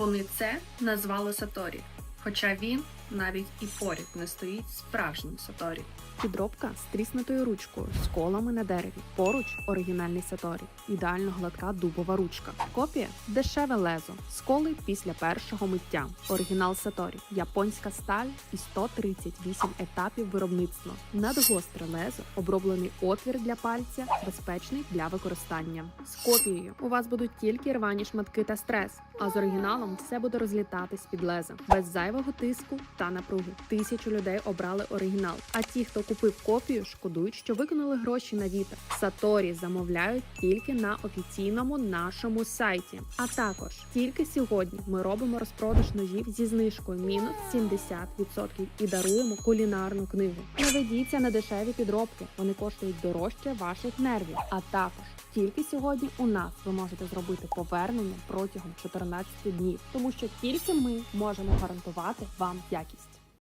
Вони це назвали Саторі, хоча він навіть і поряд не стоїть справжнім Саторі. Підробка з тріснутою ручкою з колами на дереві. Поруч оригінальний Саторі. Ідеально гладка дубова ручка. Копія дешеве лезо. Сколи після першого миття. Оригінал Саторі. Японська сталь і 138 етапів виробництва. Надгостре лезо, оброблений отвір для пальця, безпечний для використання. З копією у вас будуть тільки рвані шматки та стрес, а з оригіналом все буде розлітатись під лезо, без зайвого тиску та напруги. Тисячу людей обрали оригінал. А ті, хто купив копію, шкодують, що виконали гроші на вітер. Саторі замовляють тільки на офіційному нашому сайті. А також тільки сьогодні ми робимо розпродаж ножів зі знижкою мінус 70% і даруємо кулінарну книгу. Не ведіться на дешеві підробки, вони коштують дорожче ваших нервів. А також тільки сьогодні у нас ви можете зробити повернення протягом 14 днів, тому що тільки ми можемо гарантувати вам якість.